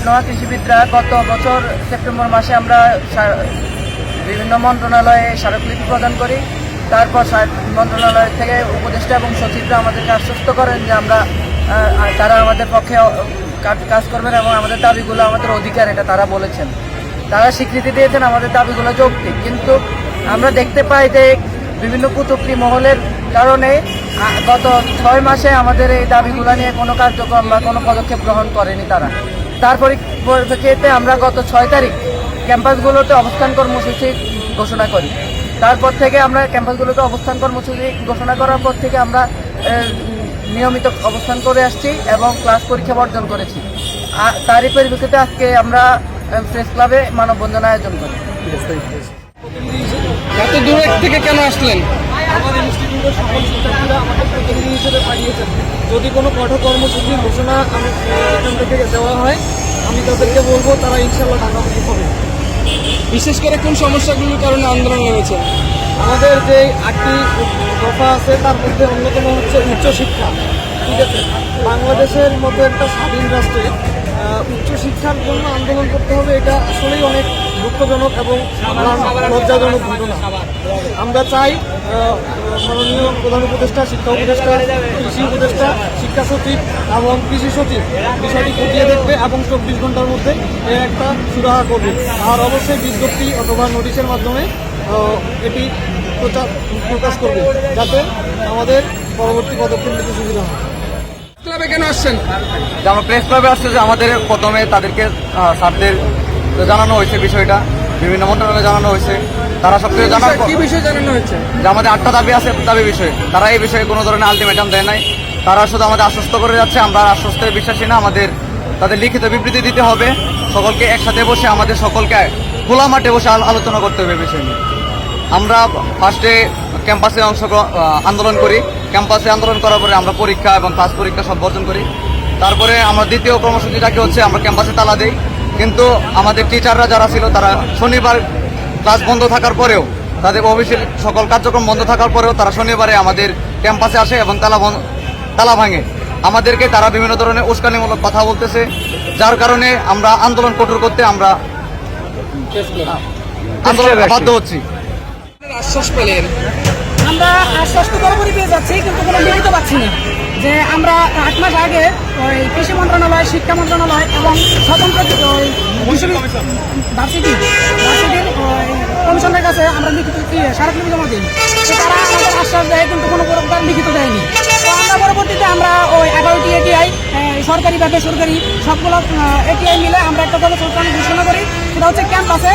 Diploma কৃষিবিদরা গত বছর September মাসে আমরা বিভিন্ন মন্ত্রণালয়ে স্মারকলিপি প্রদান করি। তারপর মন্ত্রণালয় থেকে উপদেষ্টা এবং সচিবরা আমাদেরকে আশ্বস্ত করেন যে আমরা তারা আমাদের পক্ষে কাজ- করবেন এবং আমাদের দাবিগুলো, আমাদের অধিকার এটা তারা বলেছেন। তারা স্বীকৃতি দিয়েছেন আমাদের দাবিগুলো যৌক্তিক। কিন্তু আমরা দেখতে পাই যে বিভিন্ন কুতুবী মহলের কারণে গত ছয় মাসে আমাদের এই দাবিগুলো নিয়ে কোনো কার্যক্রম বা কোনো পদক্ষেপ গ্রহণ করেনি তারা। তার পরি- পরিপ্রেক্ষিতে আমরা গত ছয় তারিখ ক্যাম্পাসগুলোতে অবস্থান কর্মসূচি ঘোষণা করি। তারপর থেকে আমরা ক্যাম্পাসগুলোতে অবস্থান কর্মসূচি ঘোষণা করার পর থেকে আমরা নিয়মিত অবস্থান করে আসছি এবং ক্লাস পরীক্ষা বর্জন করেছি। আর তারই পরিপ্রেক্ষিতে আজকে আমরা প্রেস ক্লাবে মানববন্ধন আয়োজন করি। এত দূর থেকে কেন আসলেন? আমাদের ইনস্টিটিউটের সকল শিক্ষার্থীরা আমাকে প্রতিনিধি হিসেবে পাঠিয়েছেন। যদি কোনো কঠোর কর্মসূচির ঘোষণা এখান থেকে দেওয়া হয়, আমি তাদেরকে বলব, তারা ইনশাল্লাহ ঢাকামুখী হবে বিশেষ করে কোন সমস্যাগুলির কারণে আন্দোলন নেমেছে? আমাদের যে আটটি দফা আছে, তার মধ্যে অন্যতম হচ্ছে উচ্চশিক্ষা, ঠিক আছে? বাংলাদেশের মতো একটা স্বাধীন রাষ্ট্রে উচ্চশিক্ষার জন্য আন্দোলন করতে হবে, এটা আসলেই অনেক দুঃখজনক এবং লজ্জাজনক ঘটনা। আমরা চাই মাননীয় প্রধান উপদেষ্টা, শিক্ষা উপদেষ্টা, কৃষি উপদেষ্টা, শিক্ষা সচিব এবং কৃষি সচিব বিষয়টি খতিয়ে দেখবে এবং চব্বিশ ঘণ্টার মধ্যে একটা সুরাহা করবে। আর অবশ্যই বিজ্ঞপ্তি অথবা নোটিশের মাধ্যমে এটি প্রচার প্রকাশ করবে, যাতে আমাদের পরবর্তী পদক্ষেপ নিতে সুবিধা হয়। ক্লাবে কেন আসছেন? আমরা প্রেস ক্লাবে আসছে যে আমাদের প্রথমে তাদেরকে স্যারদের জানানো হয়েছে বিষয়টা বিভিন্ন মন্ত্রণালয়ে জানানো হয়েছে। তারা সব কিছু জানার কি বিষয়ে জানানো হয়েছে? যে আমাদের আটটা দাবি আছে দাবি বিষয়ে। তারা এই বিষয়ে কোনো ধরনের আলটিমেটাম দেয় নাই। তারা শুধু আমাদের আশ্বস্ত করে যাচ্ছে আমরা আশ্বস্তে বিশ্বাসী না আমাদের তাদের লিখিত বিবৃতি দিতে হবে। সকলকে একসাথে বসে আমাদের সকলকে খোলা মাঠে বসে আলোচনা করতে হবে বিষয় নিয়ে। আমরা ফার্স্টে ক্যাম্পাসে অংশগ্রহণ আন্দোলন করি। ক্যাম্পাসে আন্দোলন করার পরে আমরা পরীক্ষা এবং পাস পরীক্ষা সব বর্জন করি। তারপরে আমরা দ্বিতীয় কর্মসূচিটাকে হচ্ছে আমরা ক্যাম্পাসে তালা দিই। কিন্তু আমাদের টিচাররা যারা ছিল তারা শনিবার ক্লাস বন্ধ থাকার পরেও তাদের অফিসের সকল কার্যক্রম বন্ধ থাকার পরেও তারা শনিবারে আমাদের ক্যাম্পাসে আসে এবং তালা বন্ধ- তালা ভাঙে। আমাদেরকে তারা বিভিন্ন ধরনের উস্কানিমূলক কথা বলতেছে যার কারণে আমরা আন্দোলন কঠোর করতে আমরা আন্দোলন বাধ্য হচ্ছি। আশ্বাস পেলেন। আমরা আশ্বস্ত বরাবরই পেয়ে যাচ্ছি, কিন্তু কোনো লিখিত পাচ্ছি না যে আমরা আট মাস আগে ওই কৃষি মন্ত্রণালয়, শিক্ষা মন্ত্রণালয় এবং স্বতন্ত্র ওই ভার্সিটি, ভার্সিটির কমিশনের কাছে আমরা লিখিত স্মারকলিপি জমা দিই। তারা আমাদের আশ্বাস দেয়, কিন্তু কোনো প্রকার লিখিত দেয়নি। পরবর্তীতে আমরা ওই এগারোটি এটিআই সরকারি বা বেসরকারি সবগুলো এটিআই মিলে আমরা একটা গণসংস্থান ঘোষণা করি। সেটা হচ্ছে ক্যাম্পাসে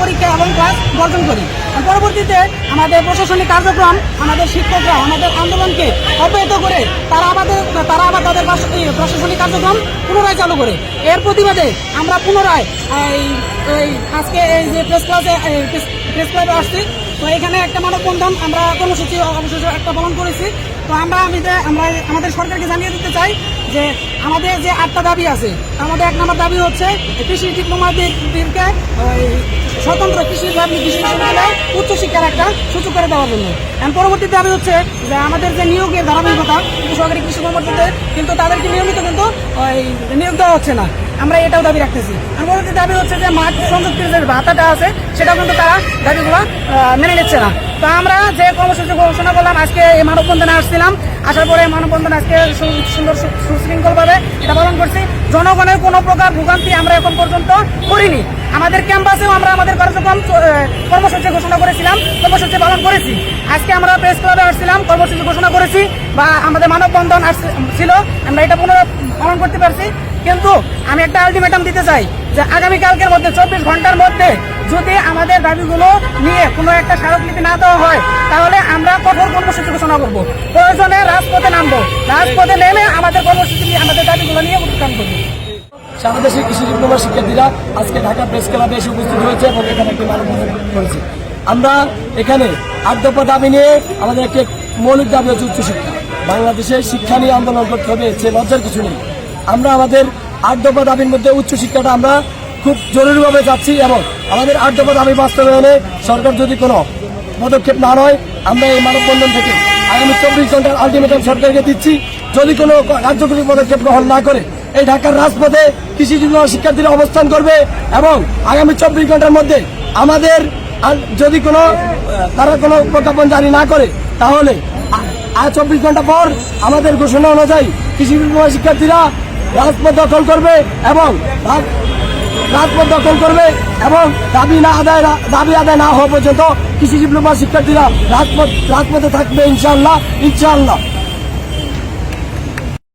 পরীক্ষা এবং ক্লাস বর্জন করি। পরবর্তীতে আমাদের প্রশাসনিক কার্যক্রম, আমাদের শিক্ষকরা আমাদের আন্দোলনকে অব্যাহত করে তারা আমাদের, তারা আবার তাদের প্রশাসনিক কার্যক্রম পুনরায় চালু করে। এর প্রতিবাদে আমরা পুনরায় এই আজকে এই যে প্রেস ক্লাসে প্রেস ক্লাবে আসছি তো এখানে একটা মানববন্ধন আমরা কর্মসূচি অবশেষে একটা পালন করেছি। তো আমরা আমি আমরা আমাদের সরকারকে জানিয়ে দিতে চাই যে আমাদের যে আটটা দাবি আছে, আমাদের এক নম্বর দাবি হচ্ছে কৃষি ডিপ্লোমাদেরকে স্বতন্ত্র কৃষি বিশ্ববিদ্যালয়ে উচ্চশিক্ষার একটা সুযোগ করে দেওয়ার জন্য। এখন পরবর্তী দাবি হচ্ছে যে আমাদের যে নিয়োগের ধারাবাহিকতা সরকারি কৃষি কর্মকর্তাদের কিন্তু তাদেরকে নিয়মিত কিন্তু নিয়োগ দেওয়া হচ্ছে না। আমরা এটাও দাবি রাখতেছি। পরবর্তী দাবি হচ্ছে যে মাঠ সংযুক্তির যে ভাতাটা আছে, সেটাও কিন্তু তারা দাবিগুলো মেনে নিচ্ছে না। তো আমরা যে কর্মসূচি ঘোষণা করলাম, আজকে এই মানববন্ধনে আসছিলাম। আসার পরে মানববন্ধন আজকে সুন্দর সুশৃঙ্খলভাবে এটা পালন করছি। জনগণের কোনো প্রকার ভোগান্তি আমরা এখন পর্যন্ত করিনি। আমাদের ক্যাম্পাসেও আমরা আমাদের কার্যক্রম কর্মসূচি ঘোষণা করেছিলাম, কর্মসূচি পালন করেছি। আজকে আমরা প্রেস ক্লাবে আসছিলাম, কর্মসূচি ঘোষণা করেছি, বা আমাদের মানববন্ধন ছিল আমরা এটা পুনরায় পালন করতে পারছি। কিন্তু আমি একটা আলটিমেটাম দিতে চাই যে আগামীকালকের মধ্যে, চব্বিশ ঘণ্টার মধ্যে যদি আমাদের দাবিগুলো নিয়ে কোনো একটা স্মারকলিপি না দেওয়া হয়, তাহলে আমরা কঠোর কর্মসূচি ঘোষণা করব। প্রয়োজনে রাজপথে নামবো। রাজপথে নেমে আমাদের কর্মসূচি নিয়ে, আমাদের দাবিগুলো নিয়ে উত্থান করব। সারা দেশের কৃষি ডিপ্লোমার শিক্ষার্থীরা আজকে ঢাকা প্রেস ক্লাবে এসে উপস্থিত হয়েছে এবং এখানে একটি মানববন্ধন করেছে। আমরা এখানে আট দাবি নিয়ে আমাদের একটি মৌলিক দাবি হচ্ছে উচ্চশিক্ষা বাংলাদেশের শিক্ষা নিয়ে আন্দোলন করতে হবে, সে লজ্জার কিছু নেই। আমরা আমাদের আট দফা দাবির মধ্যে উচ্চশিক্ষাটা আমরা খুব জরুরিভাবে যাচ্ছি এবং আমাদের আট দফা দাবি বাস্তবায়নে সরকার যদি কোনো পদক্ষেপ না নয়, আমরা এই মানববন্ধন থেকে আগামী চব্বিশ ঘণ্টার আলটিমেটাম সরকারকে দিচ্ছি। যদি কোনো কার্যকরী পদক্ষেপ গ্রহণ না করে, এই ঢাকার রাজপথে কৃষি শিক্ষার্থীরা অবস্থান করবে এবং আগামী চব্বিশ ঘণ্টার মধ্যে আমাদের আর যদি কোনো তারা কোনো প্রজ্ঞাপন জারি না করে, তাহলে আর চব্বিশ ঘণ্টা পর আমাদের ঘোষণা অনুযায়ী কৃষি বিভাগ শিক্ষার্থীরা রাজপথ দখল করবে এবং রাজপথ দখল করবে এবং দাবি না আদায় দাবি আদায় না হওয়া পর্যন্ত কৃষি ডিপ্লোমা শিক্ষার্থীরা রাজপথ রাজপথে থাকবে ইনশাল্লাহ ইনশাল্লাহ